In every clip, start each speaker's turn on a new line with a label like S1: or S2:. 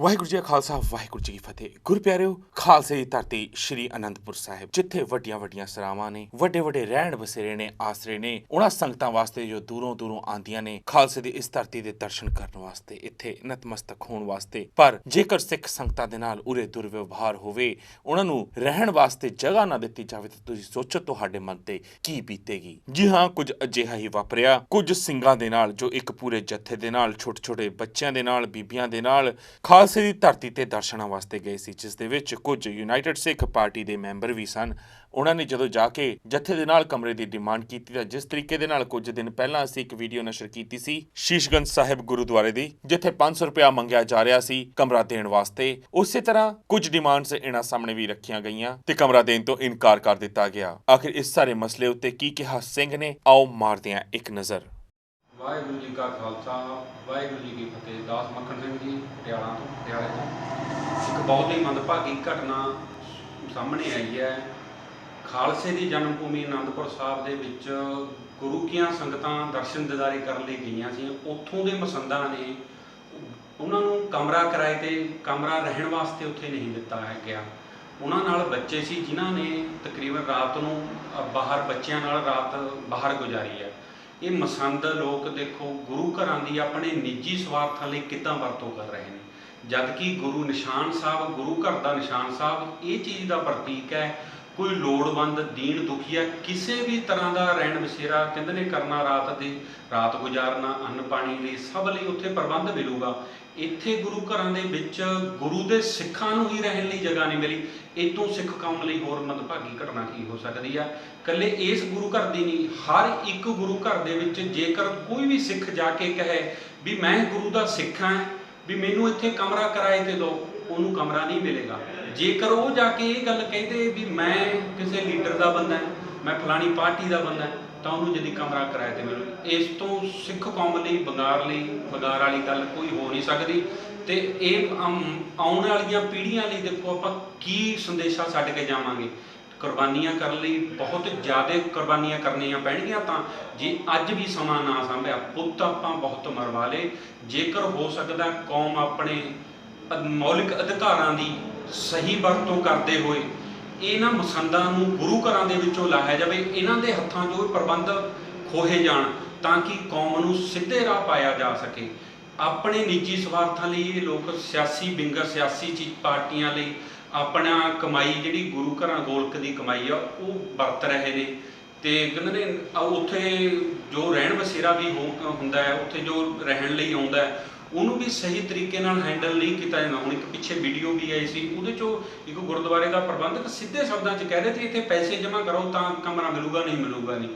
S1: ਵਾਹਿਗੁਰੂ ਜੀ ਕਾ ਖਾਲਸਾ, ਵਾਹਿਗੁਰੂ ਜੀ ਕੀ ਫਤਿਹ। ਗੁਰਪਿਆਰਿਓ, ਖਾਲਸੇ ਦੀ ਧਰਤੀ ਸ਼੍ਰੀ ਅਨੰਦਪੁਰ ਸਾਹਿਬ, ਜਿੱਥੇ ਵੱਡੀਆਂ ਵੱਡੀਆਂ ਸਰਾਵਾਂ ਨੇ, ਵੱਡੇ ਵੱਡੇ ਰਹਿਣ ਬਸੇਰੇ ਨੇ, ਆਸਰੇ ਨੇ, ਉਹਨਾਂ ਸੰਗਤਾਂ ਵਾਸਤੇ ਜੋ ਦੂਰੋਂ ਦੂਰੋਂ ਆਂਦੀਆਂ ਨੇ, ਖਾਲਸੇ ਦੀ ਇਸ ਧਰਤੀ ਦੇ ਦਰਸ਼ਨ ਕਰਨ ਵਾਸਤੇ, ਇੱਥੇ ਨਤਮਸਤਕ ਹੋਣ ਵਾਸਤੇ। ਪਰ ਜੇਕਰ ਸਿੱਖ ਸੰਗਤਾਂ ਦੇ ਨਾਲ ਉਰੇ ਦੁਰਵਿਵਹਾਰ ਹੋਵੇ, ਉਹਨਾਂ ਨੂੰ ਰਹਿਣ ਵਾਸਤੇ ਜਗ੍ਹਾ ਨਾ ਦਿੱਤੀ ਜਾਵੇ, ਤਾਂ ਤੁਸੀਂ ਸੋਚੋ ਤੁਹਾਡੇ ਮਨ ਤੇ ਕੀ ਬੀਤੇਗੀ। ਜੀ ਹਾਂ, ਕੁਝ ਅਜਿਹਾ ਹੀ ਵਾਪਰਿਆ। ਕੁਝ ਸਿੰਘਾਂ ਦੇ ਨਾਲ, ਜੋ ਇੱਕ ਪੂਰੇ ਜੱਥੇ ਦੇ ਨਾਲ ਛੋਟੇ ਛੋਟੇ ਬੱਚਿਆਂ ਦੇ ਨਾਲ, ਬੀਬੀਆਂ ਦੇ ਨਾਲ ਖਾਲਸੇ ਦੀ ਧਰਤੀ ਤੇ ਦਰਸ਼ਨਾਂ ਵਾਸਤੇ ਗਏ ਸੀ, ਜਿਸ ਦੇ ਵਿੱਚ ਕੁਝ ਯੂਨਾਈਟਿਡ ਸਿੱਖ ਪਾਰਟੀ ਦੇ ਮੈਂਬਰ ਵੀ ਸਨ। ਉਹਨਾਂ ਨੇ ਜਦੋਂ ਜਾ ਕੇ ਜੱਥੇ ਦੇ ਨਾਲ ਕਮਰੇ ਦੀ ਡਿਮਾਂਡ ਕੀਤੀ ਤਾਂ ਜਿਸ ਤਰੀਕੇ ਦੇ ਨਾਲ ਕੁਝ ਦਿਨ ਪਹਿਲਾਂ ਅਸੀਂ ਇੱਕ ਵੀਡੀਓ ਨਸ਼ਰ ਕੀਤੀ ਸੀ, ਸ਼ੀਸ਼ਗੰਜ ਸਾਹਿਬ ਗੁਰਦੁਆਰੇ ਦੀ, ਜਿੱਥੇ 500 ਰੁਪਇਆ ਮੰਗਿਆ ਜਾ ਰਿਹਾ ਸੀ ਕਮਰਾ ਦੇਣ ਵਾਸਤੇ। ਉਸੇ ਤਰ੍ਹਾਂ ਕੁਝ ਡਿਮਾਂਡਸ ਇਹਨਾਂ ਸਾਹਮਣੇ ਵੀ ਰੱਖੀਆਂ ਗਈਆਂ ਤੇ ਕਮਰਾ ਦੇਣ ਤੋਂ ਇਨਕਾਰ ਕਰ ਦਿੱਤਾ ਗਿਆ। ਆਖਿਰ ਇਸ ਸਾਰੇ ਮਸਲੇ ਉੱਤੇ ਕੀ ਕਿਹਾ ਸਿੰਘ ਨੇ? ਆਓ ਮਾਰਦੇ ਹਾਂ ਇੱਕ ਨਜ਼ਰ।
S2: ਵਾਹਿਗੁਰੂ ਜੀ ਕਾ ਖਾਲਸਾ, ਵਾਹਿਗੁਰੂ ਜੀ ਕੀ ਫਤਿਹ। ਦਾਸ ਮੱਖਣ ਸਿੰਘ ਜੀ, ਪਟਿਆਲਾ ਤੋਂ, ਪਟਿਆਲੇ ਤੋਂ। ਇੱਕ ਬਹੁਤ ਹੀ ਮੰਦਭਾਗੀ ਘਟਨਾ ਸਾਹਮਣੇ ਆਈ ਹੈ। ਖਾਲਸੇ ਦੀ ਜਨਮ ਭੂਮੀ ਅਨੰਦਪੁਰ ਸਾਹਿਬ ਦੇ ਵਿੱਚ ਗੁਰੂ ਕੀਆਂ ਸੰਗਤਾਂ ਦਰਸ਼ਨ ਦਿਦਾਰੀ ਕਰਨ ਲਈ ਗਈਆਂ ਸੀ। ਉੱਥੋਂ ਦੇ ਮਸੰਦਾਂ ਨੇ ਉਹਨਾਂ ਨੂੰ ਕਮਰਾ ਕਿਰਾਏ ਤੇ, ਕਮਰਾ ਰਹਿਣ ਵਾਸਤੇ ਉੱਥੇ ਨਹੀਂ ਦਿੱਤਾ ਹੈ ਗਿਆ ਉਹਨਾਂ ਨਾਲ ਬੱਚੇ ਸੀ, ਜਿਨ੍ਹਾਂ ਨੇ ਤਕਰੀਬਨ ਰਾਤ ਨੂੰ ਬਾਹਰ, ਬੱਚਿਆਂ ਨਾਲ ਰਾਤ ਬਾਹਰ ਗੁਜ਼ਾਰੀ ਹੈ। ਇਹ ਮਸੰਦ ਲੋਕ ਦੇਖੋ, ਗੁਰੂ ਘਰਾਂ ਦੀ ਆਪਣੇ ਨਿੱਜੀ ਸਵਾਰਥਾਂ ਲਈ ਕਿੱਦਾਂ ਵਰਤੋਂ ਕਰ ਰਹੇ ਨੇ। ਜਦ ਕਿ ਗੁਰੂ ਨਿਸ਼ਾਨ ਸਾਹਿਬ, ਗੁਰੂ ਘਰ ਦਾ ਨਿਸ਼ਾਨ ਸਾਹਿਬ, ਇਹ ਚੀਜ਼ ਦਾ ਪ੍ਰਤੀਕ ਹੈ ਕੋਈ ਲੋੜਵੰਦ, ਦੀਨ ਦੁਖੀਆ ਕਿਸੇ ਵੀ ਤਰ੍ਹਾਂ ਦਾ ਰਹਿਣ ਬਸੇਰਾ ਕਹਿੰਦੇ ਨੇ ਕਰਨਾ ਰਾਤ ਦੇ, ਰਾਤ ਗੁਜ਼ਾਰਨਾ, ਅੰਨ ਪਾਣੀ ਲਈ ਸਭ ਲਈ ਉੱਥੇ ਪ੍ਰਬੰਧ ਮਿਲੂਗਾ। ਇੱਥੇ ਗੁਰੂ ਘਰਾਂ ਦੇ ਵਿੱਚ ਗੁਰੂ ਦੇ ਸਿੱਖਾਂ ਨੂੰ ਹੀ ਰਹਿਣ ਲਈ ਜਗ੍ਹਾ ਨਹੀਂ ਮਿਲੀ। ਇਹ ਸਿੱਖ ਕੌਮ ਲਈ ਹੋਰ ਮੰਦਭਾਗੀ ਘਟਨਾ ਕੀ ਹੋ ਸਕਦੀ ਆ? ਕੱਲੇ ਇਸ ਗੁਰੂ ਘਰ ਦੀ ਨਹੀਂ, ਹਰ ਇੱਕ ਗੁਰੂ ਘਰ ਦੇ ਵਿੱਚ ਜੇਕਰ ਕੋਈ ਵੀ ਸਿੱਖ ਜਾ ਕੇ ਕਹੇ ਵੀ ਮੈਂ ਗੁਰੂ ਦਾ ਸਿੱਖ ਹਾਂ, ਵੀ ਮੈਨੂੰ ਇੱਥੇ ਕਮਰਾ ਕਿਰਾਏ ਤੇ ਦਿਓ, ਉਹਨੂੰ ਕਮਰਾ ਨਹੀਂ ਮਿਲੇਗਾ। ਜੇਕਰ ਉਹ ਜਾ ਕੇ ਇਹ ਗੱਲ ਕਹਿੰਦੇ ਵੀ ਮੈਂ ਕਿਸੇ ਲੀਡਰ ਦਾ ਬੰਦਾ ਮੈਂ ਫਲਾਣੀ ਪਾਰਟੀ ਦਾ ਬੰਦਾ ਤਾਂ ਉਹਨੂੰ ਜਦੀ ਕਮਰਾ ਕਿਰਾਏ ਤੇ ਮਿਲੂ। ਇਸ ਤੋਂ ਸਿੱਖ ਕੌਮ ਲਈ, ਬੰਗਾਰ ਲਈ, ਬੰਗਾਰ ਵਾਲੀ ਗੱਲ ਕੋਈ ਹੋ ਨਹੀਂ ਸਕਦੀ। ਤੇ ਇਹ ਆਉਣ ਵਾਲੀਆਂ ਪੀੜ੍ਹੀਆਂ ਲਈ ਦੇਖੋ ਆਪਾਂ ਕੀ ਸੰਦੇਸ਼ਾ ਛੱਡ ਕੇ ਜਾਵਾਂਗੇ। ਕੁਰਬਾਨੀਆਂ ਕਰਨ ਲਈ ਬਹੁਤ ਜ਼ਿਆਦਾ ਕੁਰਬਾਨੀਆਂ ਕਰਨੀਆਂ ਪੈਣਗੀਆਂ ਤਾਂ ਜੇ ਅੱਜ ਵੀ ਸਮਾਂ ਨਾ ਸੰਭਿਆ, ਪੁੱਤ ਆਪਾਂ ਬਹੁਤ ਮਰਵਾ ਲਏ ਜੇਕਰ ਹੋ ਸਕਦਾ ਕੌਮ ਆਪਣੇ ਮੌਲਿਕ ਅਧਿਕਾਰਾਂ ਦੀ ਸਹੀ ਵਰਤੋਂ ਕਰਦੇ ਹੋਏ ਇਹਨਾਂ ਮਸੰਦਾਂ ਨੂੰ ਗੁਰੂ ਘਰਾਂ ਦੇ ਵਿੱਚੋਂ ਲਾਇਆ ਜਾਵੇ, ਇਹਨਾਂ ਦੇ ਹੱਥਾਂ 'ਚੋਂ ਪ੍ਰਬੰਧ ਖੋਹੇ ਜਾਣ ਤਾਂ ਕਿ ਕੌਮ ਨੂੰ ਸਿੱਧੇ ਰਾਹ ਪਾਇਆ ਜਾ ਸਕੇ। ਆਪਣੇ ਨਿੱਜੀ ਸਵਾਰਥਾਂ ਲਈ ਇਹ ਲੋਕ ਸਿਆਸੀ ਵਿੰਗ ਸਿਆਸੀ ਚੀਜ਼ ਪਾਰਟੀਆਂ ਲਈ ਆਪਣਾ ਕਮਾਈ ਜਿਹੜੀ ਗੁਰੂ ਘਰਾਂ ਗੋਲਕ ਦੀ ਕਮਾਈ ਆ, ਉਹ ਵਰਤ ਰਹੇ ਨੇ। ਤੇ ਕਹਿੰਦੇ ਨੇ ਆ ਉੱਥੇ ਜੋ ਰਹਿਣ ਬਸੇਰਾ ਵੀ ਹੋ ਹੁੰਦਾ ਹੈ, ਉੱਥੇ ਜੋ ਰਹਿਣ ਲਈ ਆਉਂਦਾ ਹੈ, ਉਹਨੂੰ ਵੀ ਸਹੀ ਤਰੀਕੇ ਨਾਲ ਹੈਂਡਲ ਨਹੀਂ ਕੀਤਾ ਜਾਂਦਾ। ਹੁਣ ਇੱਕ ਪਿੱਛੇ ਵੀਡੀਓ ਵੀ ਆਈ ਸੀ, ਉਹਦੇ ਚੋਂ ਇੱਕ ਗੁਰਦੁਆਰੇ ਦਾ ਪ੍ਰਬੰਧਕ ਸਿੱਧੇ ਸ਼ਬਦਾਂ 'ਚ ਕਹਿ ਰਹੇ ਸੀ, ਇੱਥੇ ਪੈਸੇ ਜਮ੍ਹਾਂ ਕਰੋ ਤਾਂ ਕਮਰਾ ਮਿਲੂਗਾ, ਨਹੀਂ ਮਿਲੂਗਾ ਨਹੀਂ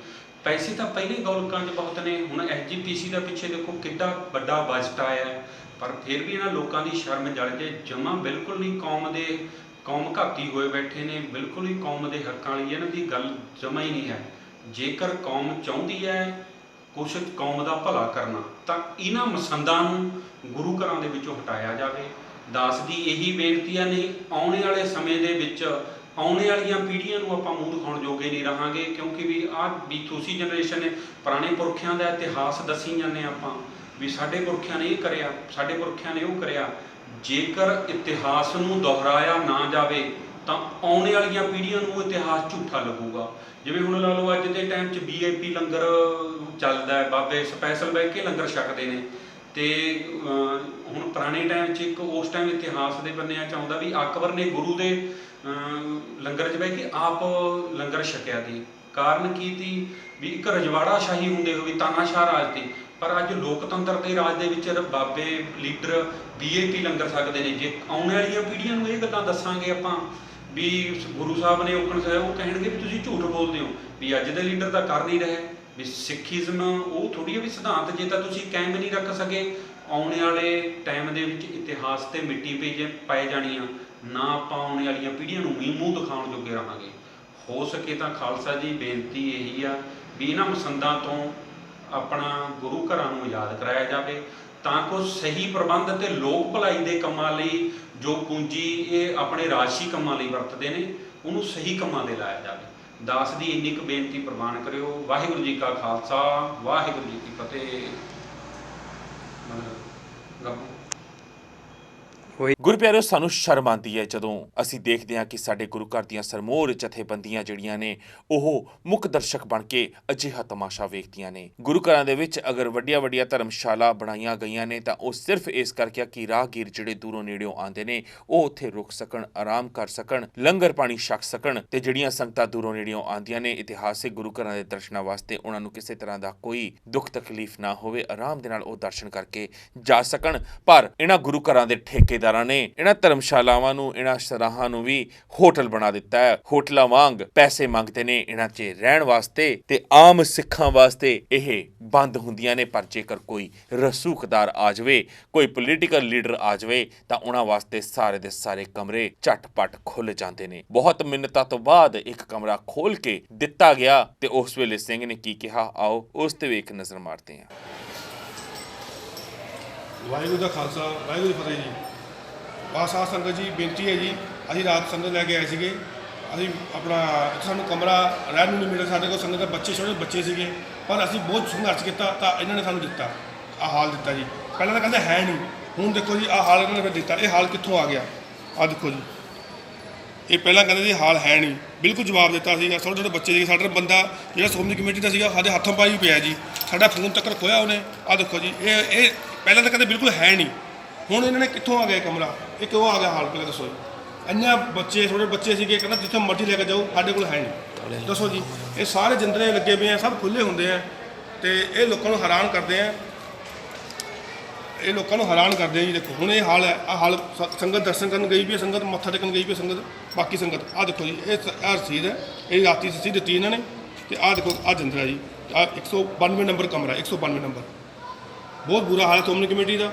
S2: ਪੈਸੇ ਤਾਂ ਪਹਿਲੇ ਹੀ ਗੌਲਕਾਂ 'ਚ ਬਹੁਤ ਨੇ, ਹੁਣ ਐਸਜੀਪੀਸੀ ਦਾ ਪਿੱਛੇ ਦੇਖੋ ਕਿੱਡਾ ਵੱਡਾ ਬਜਟ ਆਇਆ ਪਰ ਫਿਰ ਵੀ ਇਹਨਾਂ ਲੋਕਾਂ ਦੀ ਸ਼ਰਮ ਜਲ ਜੇ, ਜਮ੍ਹਾਂ ਬਿਲਕੁਲ ਨਹੀਂ ਕੌਮ ਦੇ, ਕੌਮ ਘਾਤੀ ਹੋਏ ਬੈਠੇ ਨੇ, ਬਿਲਕੁਲ ਹੀ ਕੌਮ ਦੇ ਹੱਕਾਂ ਲਈ ਇਹਨਾਂ ਦੀ ਗੱਲ ਜਮਾ ਹੀ ਨਹੀਂ ਹੈ। ਜੇਕਰ ਕੌਮ ਚਾਹੁੰਦੀ ਹੈ ਕੁਛ ਕੌਮ ਦਾ ਭਲਾ ਕਰਨਾ, ਤਾਂ ਇਹਨਾਂ ਮਸੰਦਾਂ ਨੂੰ ਗੁਰੂ ਘਰਾਂ ਦੇ ਵਿੱਚੋਂ ਹਟਾਇਆ ਜਾਵੇ। ਦਾਸ ਦੀ ਇਹੀ ਬੇਨਤੀ ਹੈ ਨਹੀਂ, ਆਉਣੇ ਵਾਲੇ ਸਮੇਂ ਦੇ ਵਿੱਚ ਆਉਣੇ ਵਾਲੀਆਂ ਪੀੜ੍ਹੀਆਂ ਨੂੰ ਆਪਾਂ ਮੂੰਹ ਦਿਖਾਉਣ ਜੋਗੇ ਨਹੀਂ ਰਹਾਂਗੇ, ਕਿਉਂਕਿ ਵੀ ਆਹ ਵੀ ਤੁਸੀਂ ਜਨਰੇਸ਼ਨ ਨੇ ਪੁਰਾਣੇ ਪੁਰਖਿਆਂ ਦਾ ਇਤਿਹਾਸ ਦੱਸੀ ਜਾਂਦੇ ਹਾਂ ਆਪਾਂ, ਵੀ ਸਾਡੇ ਪੁਰਖਿਆਂ ਨੇ ਇਹ ਕਰਿਆ, ਸਾਡੇ ਪੁਰਖਿਆਂ ਨੇ ਉਹ ਕਰਿਆ। ਜੇਕਰ ਇਤਿਹਾਸ ਨੂੰ ਦੁਹਰਾਇਆ ਨਾ ਜਾਵੇ ਤਾਂ ਆਉਣ ਵਾਲੀਆਂ ਪੀੜ੍ਹੀਆਂ ਨੂੰ ਇਤਿਹਾਸ ਝੂਠਾ ਲੱਗੂਗਾ। ਜਿਵੇਂ ਹੁਣ ਲਾ ਲਓ ਅੱਜ ਦੇ ਟਾਈਮ 'ਚ ਵੀਆਈਪੀ ਲੰਗਰ ਚੱਲਦਾ ਹੈ। ਬਾਬੇ ਸਪੈਸ਼ਲ ਬਹਿ ਕੇ ਲੰਗਰ ਛਕਦੇ ਨੇ। ਤੇ ਹੁਣ ਪੁਰਾਣੇ ਟਾਈਮ 'ਚ ਇੱਕ ਉਸ ਟਾਈਮ ਇਤਿਹਾਸ ਦੇ ਬੰਨਿਆਂ 'ਚ ਆਉਂਦਾ ਵੀ ਅਕਬਰ ਨੇ ਗੁਰੂ ਦੇ ਲੰਗਰ 'ਚ ਬਹਿ ਕੇ ਆਪ ਲੰਗਰ ਛਕਿਆ ਸੀ। ਕਾਰਨ ਕੀ ਸੀ? ਵੀ ਇੱਕ ਰਜਵਾੜਾ ਸ਼ਾਹੀ ਹੁੰਦੇ ਹੋਏ ਤਾਨਾਸ਼ਾਹ ਰਾਜ ਸੀ। ਪਰ ਅੱਜ ਲੋਕਤੰਤਰ ਦੇ ਰਾਜ ਦੇ ਵਿੱਚ ਬਾਬੇ, ਲੀਡਰ ਵੀਆਈਪੀ ਲੰਗਰ ਛਕਦੇ ਨੇ। ਜੇ ਆਉਣ ਵਾਲੀਆਂ ਪੀੜ੍ਹੀਆਂ ਨੂੰ ਇਹ ਗੱਲਾਂ ਦੱਸਾਂਗੇ ਆਪਾਂ ਵੀ ਗੁਰੂ ਸਾਹਿਬ ਨੇ ਔਕਣ ਸਾਹਿਬ ਉਹ ਕਹਿਣਗੇ ਵੀ ਤੁਸੀਂ ਝੂਠ ਬੋਲਦੇ ਹੋ, ਵੀ ਅੱਜ ਦੇ ਲੀਡਰ ਤਾਂ ਕਰ ਨਹੀਂ ਰਹੇ। ਵੀ ਸਿੱਖੀਜ਼ਮ, ਉਹ ਥੋੜੀ ਵੀ ਸਿਧਾਂਤ, ਜੇ ਤਾਂ ਤੁਸੀਂ ਕਾਇਮ ਨਹੀਂ ਰੱਖ ਸਕੇ, ਆਉਣ ਵਾਲੇ ਟਾਈਮ ਦੇ ਵਿੱਚ ਇਤਿਹਾਸ ਤੇ ਮਿੱਟੀ ਪਈ ਜੇ ਜਾਣੀ ਆ ਨਾ ਆਪਾਂ ਆਉਣ ਵਾਲੀਆਂ ਪੀੜ੍ਹੀਆਂ ਨੂੰ ਵੀ ਮੂੰਹ ਦਿਖਾਉਣ ਜੋਗੇ ਰਹਾਂਗੇ। ਹੋ ਸਕੇ ਤਾਂ ਖਾਲਸਾ ਜੀ, ਬੇਨਤੀ ਇਹੀ ਆ ਵੀ ਇਹਨਾਂ ਮਸੰਦਾਂ ਤੋਂ ਆਪਣਾ ਗੁਰੂ ਘਰਾਂ ਨੂੰ ਯਾਦ ਕਰਾਇਆ ਜਾਵੇ। ਤਾਂ ਕੋ ਸਹੀ ਪ੍ਰਬੰਧ ਤੇ ਲੋਕ ਭਲਾਈ ਦੇ ਕੰਮਾਂ ਲਈ ਜੋ ਪੂੰਜੀ ਇਹ ਆਪਣੇ ਰਾਜਸੀ ਕੰਮਾਂ ਲਈ ਵਰਤਦੇ ਨੇ, ਉਹਨੂੰ ਸਹੀ ਕੰਮਾਂ ਦੇ ਲਾਇਆ ਜਾਵੇ। ਦਾਸ ਦੀ ਇੰਨੀ ਕੁ ਬੇਨਤੀ ਪ੍ਰਵਾਨ ਕਰਿਓ। ਵਾਹਿਗੁਰੂ ਜੀ ਕਾ ਖਾਲਸਾ, ਵਾਹਿਗੁਰੂ ਜੀ ਕੀ ਫਤਿਹ। ਮਤਲਬ ਗੱਪ
S1: ਗੁਰੂ ਪਿਆਰਿਓ, ਸਾਨੂੰ ਸ਼ਰਮ ਆਉਂਦੀ ਹੈ ਜਦੋਂ ਅਸੀਂ ਦੇਖਦੇ ਹਾਂ ਕਿ ਸਾਡੇ ਗੁਰੂ ਘਰ ਦੀਆਂ ਸਰਮੋਰ ਜਥੇਬੰਦੀਆਂ ਜਿਹੜੀਆਂ ਨੇ, ਉਹ ਮੁੱਖ ਦਰਸ਼ਕ ਬਣ ਕੇ ਅਜਿਹਾ ਤਮਾਸ਼ਾ ਵੇਖਦੀਆਂ ਨੇ। ਗੁਰੂ ਘਰਾਂ ਦੇ ਵਿੱਚ ਅਗਰ ਵੱਡੀਆਂ ਵੱਡੀਆਂ ਧਰਮਸ਼ਾਲਾ ਬਣਾਈਆਂ ਗਈਆਂ ਨੇ, ਤਾਂ ਉਹ ਸਿਰਫ ਇਸ ਕਰਕੇ ਕਿ ਰਾਹਗੀਰ ਜਿਹੜੇ ਦੂਰੋਂ ਨੇੜਿਓਂ ਆਉਂਦੇ ਨੇ, ਉਹ ਉੱਥੇ ਰੁਕ ਸਕਣ, ਆਰਾਮ ਕਰ ਸਕਣ, ਲੰਗਰ ਪਾਣੀ ਛਕ ਸਕਣ ਤੇ ਜਿਹੜੀਆਂ ਸੰਗਤਾਂ ਦੂਰੋਂ ਨੇੜਿਓਂ ਆਉਂਦੀਆਂ ਨੇ, ਇਤਿਹਾਸਿਕ ਗੁਰੂ ਘਰਾਂ ਦੇ ਦਰਸ਼ਨਾਂ ਵਾਸਤੇ ਉਹਨਾਂ ਨੂੰ ਕਿਸੇ ਤਰ੍ਹਾਂ ਦਾ ਕੋਈ ਦੁੱਖ ਤਕਲੀਫ ਨਾ ਹੋਵੇ, ਆਰਾਮ ਦੇ ਨਾਲ ਉਹ ਦਰਸ਼ਨ ਕਰਕੇ ਜਾ ਸਕਣ। ਪਰ ਇਹਨਾਂ ਗੁਰੂ ਘਰਾਂ ਦੇ ਠੇਕੇ ਠੇਕੇਦਾਰਾਂ ਨੇ ਇਹਨਾਂ ਧਰਮਸ਼ਾਲਾਵਾਂ ਨੂੰ, ਇਹਨਾਂ ਸਰਾਹਾਂ ਨੂੰ ਵੀ ਹੋਟਲ ਬਣਾ ਦਿੱਤਾ ਹੈ। ਹੋਟਲਾਂ ਵਾਂਗ ਪੈਸੇ ਮੰਗਦੇ ਨੇ ਇਹਨਾਂ 'ਚ ਰਹਿਣ ਵਾਸਤੇ ਤੇ ਆਮ ਸਿੱਖਾਂ ਵਾਸਤੇ ਇਹ ਬੰਦ ਹੁੰਦੀਆਂ ਨੇ। ਪਰ ਜੇਕਰ ਕੋਈ ਰਸੂਖਦਾਰ ਆ ਜਾਵੇ, ਕੋਈ ਪੋਲੀਟੀਕਲ ਲੀਡਰ ਆ ਜਾਵੇ, ਤਾਂ ਉਹਨਾਂ ਵਾਸਤੇ ਸਾਰੇ ਦੇ ਸਾਰੇ ਕਮਰੇ ਝਟਪਟ ਖੁੱਲ ਜਾਂਦੇ ਨੇ। ਬਹੁਤ ਮਿੰਨਤਾਂ ਤੋਂ ਬਾਅਦ ਇੱਕ ਕਮਰਾ ਖੋਲ ਕੇ ਦਿੱਤਾ ਗਿਆ ਤੇ ਉਸ ਵੇਲੇ ਸਿੰਘ ਨੇ ਕੀ ਕਿਹਾ? ਆਓ ਉਸ ਤੇ ਵੀ ਇੱਕ ਨਜ਼ਰ ਮਾਰਦੇ ਹਾਂ।
S3: ਵਾਹਿਗੁਰੂ ਦਾ ਖਾਲਸਾ, ਵਾਹਿਗੁਰੂ ਫਤਿਹ ਜੀ। ਬਸ ਆਸਾ ਸੰਗਤ ਜੀ, ਬੇਨਤੀ ਹੈ ਜੀ, ਅਸੀਂ ਰਾਤ ਸੰਗਤ ਲੈ ਕੇ ਆਏ ਸੀਗੇ। ਅਸੀਂ ਆਪਣਾ ਸਾਨੂੰ ਕਮਰਾ ਰਹਿਣ ਨੂੰ ਨਹੀਂ ਮਿਲਿਆ, ਸਾਡੇ ਕੋਲ ਸੰਗਤ ਦੇ ਬੱਚੇ ਛੋਟੇ ਬੱਚੇ ਸੀਗੇ। ਪਰ ਅਸੀਂ ਬਹੁਤ ਸੰਘਰਸ਼ ਕੀਤਾ ਤਾਂ ਇਹਨਾਂ ਨੇ ਸਾਨੂੰ ਦਿੱਤਾ, ਆਹ ਹਾਲ ਦਿੱਤਾ ਜੀ। ਪਹਿਲਾਂ ਤਾਂ ਕਹਿੰਦੇ ਹੈ ਨਹੀਂ, ਹੁਣ ਦੇਖੋ ਜੀ, ਆਹ ਹਾਲ ਇਹਨਾਂ ਨੇ ਫਿਰ ਦਿੱਤਾ। ਇਹ ਹਾਲ ਕਿੱਥੋਂ ਆ ਗਿਆ? ਆਹ ਦੇਖੋ ਜੀ। ਇਹ ਪਹਿਲਾਂ ਕਹਿੰਦੇ ਸੀ ਹਾਲ ਹੈ ਨਹੀਂ। ਬਿਲਕੁਲ ਜਵਾਬ ਦਿੱਤਾ ਸੀਗਾ ਛੋਟੇ ਛੋਟੇ ਬੱਚੇ ਸੀਗੇ, ਸਾਡਾ ਬੰਦਾ ਜਿਹੜਾ ਸ਼੍ਰੋਮਣੀ ਕਮੇਟੀ ਦਾ ਸੀਗਾ, ਸਾਡੇ ਹੱਥੋਂ ਪਾਈ ਪਿਆ ਜੀ। ਸਾਡਾ ਫੋਨ ਤੱਕ ਖੋਇਆ ਉਹਨੇ। ਆਹ ਦੇਖੋ ਜੀ, ਇਹ ਇਹ ਪਹਿਲਾਂ ਤਾਂ ਕਹਿੰਦੇ ਬਿਲਕੁਲ ਹੈ ਨਹੀਂ। ਹੁਣ ਇਹਨਾਂ ਨੇ ਕਿੱਥੋਂ ਆ ਗਿਆ ਕਮਰਾ? ਇਹ ਕਿਉਂ ਆ ਗਿਆ ਹਾਲ ਪਹਿਲਾਂ ਦੱਸੋ ਜੀ। ਇੰਨਾ ਬੱਚੇ, ਛੋਟੇ ਬੱਚੇ ਸੀਗੇ, ਕਹਿੰਦਾ ਜਿੱਥੇ ਮਰਜ਼ੀ ਲੈ ਕੇ ਜਾਓ, ਸਾਡੇ ਕੋਲ ਹੈ ਨਹੀਂ। ਦੱਸੋ ਜੀ, ਇਹ ਸਾਰੇ ਜਿੰਦਰੇ ਲੱਗੇ ਪਏ ਆ, ਸਭ ਖੁੱਲੇ ਹੁੰਦੇ ਆ ਤੇ ਇਹ ਲੋਕਾਂ ਨੂੰ ਹੈਰਾਨ ਕਰਦੇ ਆ। ਇਹ ਲੋਕਾਂ ਨੂੰ ਹੈਰਾਨ ਕਰਦੇ ਆ ਜੀ, ਦੇਖੋ, ਹੁਣ ਇਹ ਹਾਲ ਹੈ ਆ ਹਾਲ ਸ- ਸੰਗਤ ਦਰਸ਼ਨ ਕਰਨ ਗਈ ਵੀ ਹੈ, ਸੰਗਤ ਮੱਥਾ ਟੇਕਣ ਗਈ ਵੀ ਸੰਗਤ, ਬਾਕੀ ਸੰਗਤ। ਆ ਦੇਖੋ ਜੀ, ਇਹ ਸ- ਰਸੀਦ ਹੈ, ਇਹ ਰਾਤੀ ਸੱਚੀ ਦਿੱਤੀ ਇਹਨਾਂ ਨੇ ਤੇ ਆ ਦੇਖੋ ਆ ਜੰਦਰਾ ਜੀ ਆ 192 ਨੰਬਰ ਕਮਰਾ 192 ਨੰਬਰ। ਬਹੁਤ ਬੁਰਾ ਹਾਲ ਹੈ, ਸ਼੍ਰੋਮਣੀ ਕਮੇਟੀ ਦਾ।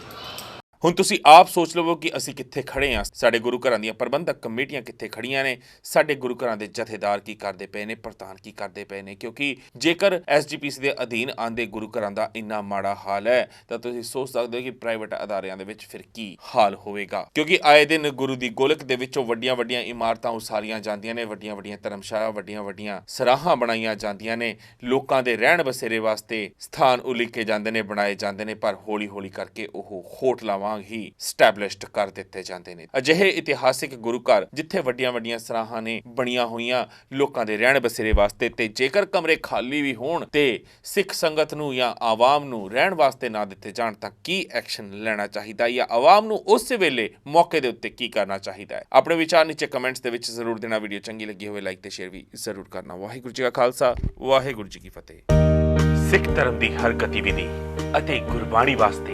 S1: ਹੁਣ ਤੁਸੀਂ ਆਪ ਸੋਚ ਲਵੋ ਕਿ ਅਸੀਂ ਕਿੱਥੇ ਖੜੇ ਹਾਂ ਸਾਡੇ ਗੁਰੂ ਘਰਾਂ ਦੀਆਂ ਪ੍ਰਬੰਧਕ ਕਮੇਟੀਆਂ ਕਿੱਥੇ ਖੜੀਆਂ ਨੇ? ਸਾਡੇ ਗੁਰੂ ਘਰਾਂ ਦੇ ਜਥੇਦਾਰ ਕੀ ਕਰਦੇ ਪਏ ਨੇ? ਪ੍ਰਧਾਨ ਕੀ ਕਰਦੇ ਪਏ ਨੇ? ਕਿਉਂਕਿ ਜੇਕਰ ਐਸਜੀਪੀਸੀ ਦੇ ਅਧੀਨ ਆਂਦੇ ਗੁਰੂ ਘਰਾਂ ਦਾ ਇੰਨਾ ਮਾੜਾ ਹਾਲ ਹੈ, ਤਾਂ ਤੁਸੀਂ ਸੋਚ ਸਕਦੇ ਹੋ ਕਿ ਪ੍ਰਾਈਵੇਟ ਅਦਾਰਿਆਂ ਦੇ ਵਿੱਚ ਫਿਰ ਕੀ ਹਾਲ ਹੋਵੇਗਾ। ਕਿਉਂਕਿ ਆਏ ਦਿਨ ਗੁਰੂ ਦੀ ਗੋਲਕ ਦੇ ਵਿੱਚੋਂ ਵੱਡੀਆਂ ਵੱਡੀਆਂ ਇਮਾਰਤਾਂ ਉਸਾਰੀਆਂ ਜਾਂਦੀਆਂ ਨੇ ਵੱਡੀਆਂ ਵੱਡੀਆਂ ਧਰਮਸ਼ਾਲਾ ਵੱਡੀਆਂ ਵੱਡੀਆਂ ਸਰਾਹਾਂ ਬਣਾਈਆਂ ਜਾਂਦੀਆਂ ਨੇ। ਲੋਕਾਂ ਦੇ ਰਹਿਣ ਬਸੇਰੇ ਵਾਸਤੇ ਸਥਾਨ ਉਲੀਕੇ ਜਾਂਦੇ ਨੇ, ਬਣਾਏ ਜਾਂਦੇ ਨੇ, ਪਰ ਹੌਲੀ ਹੌਲੀ ਕਰਕੇ ਉਹ ਹੋਟਲਾਵਾਂ ਵਾਂਗ ਹੀ ਸਟੈਬਲਿਸ਼ਡ ਕਰ ਦਿੱਤੇ ਜਾਂਦੇ ਨੇ। ਅਜਿਹੇ ਇਤਿਹਾਸਿਕ ਗੁਰੂ ਘਰ ਜਿੱਥੇ ਵੱਡੀਆਂ ਵੱਡੀਆਂ ਸਰਾਹਾਂ ਨੇ ਬਣੀਆਂ ਹੋਈਆਂ ਲੋਕਾਂ ਦੇ ਰਹਿਣ ਬਸੇਰੇ ਵਾਸਤੇ ਤੇ ਜੇਕਰ ਕਮਰੇ ਖਾਲੀ ਵੀ ਹੋਣ ਤੇ ਸਿੱਖ ਸੰਗਤ ਨੂੰ ਜਾਂ ਆਵਾਮ ਨੂੰ ਰਹਿਣ ਵਾਸਤੇ ਨਾ ਦਿੱਤੇ ਜਾਣ ਤਾਂ ਕੀ ਐਕਸ਼ਨ ਲੈਣਾ ਚਾਹੀਦਾ ਜਾਂ ਆਵਾਮ ਨੂੰ ਉਸ ਵੇਲੇ ਮੌਕੇ ਦੇ ਉੱਤੇ ਕੀ ਕਰਨਾ ਚਾਹੀਦਾ ਹੈ? ਆਪਣੇ ਵਿਚਾਰ ਨੀਚੇ ਕਮੈਂਟਸ ਦੇ ਵਿੱਚ ਜ਼ਰੂਰ ਦੇਣਾ, ਵੀਡੀਓ ਚੰਗੀ ਲੱਗੀ ਹੋਵੇ ਲਾਈਕ ਤੇ ਸ਼ੇਅਰ ਵੀ ਜ਼ਰੂਰ ਕਰਨਾ। ਵਾਹਿਗੁਰੂ ਜੀ ਕਾ ਖਾਲਸਾ, ਵਾਹਿਗੁਰੂ ਜੀ ਕੀ ਫਤਿਹ। ਸਿੱਖ ਧਰਮ ਦੀ ਹਰ ਗਤੀਵਿਧੀ ਅਤੇ ਗੁਰਬਾਣੀ ਵਾਸਤੇ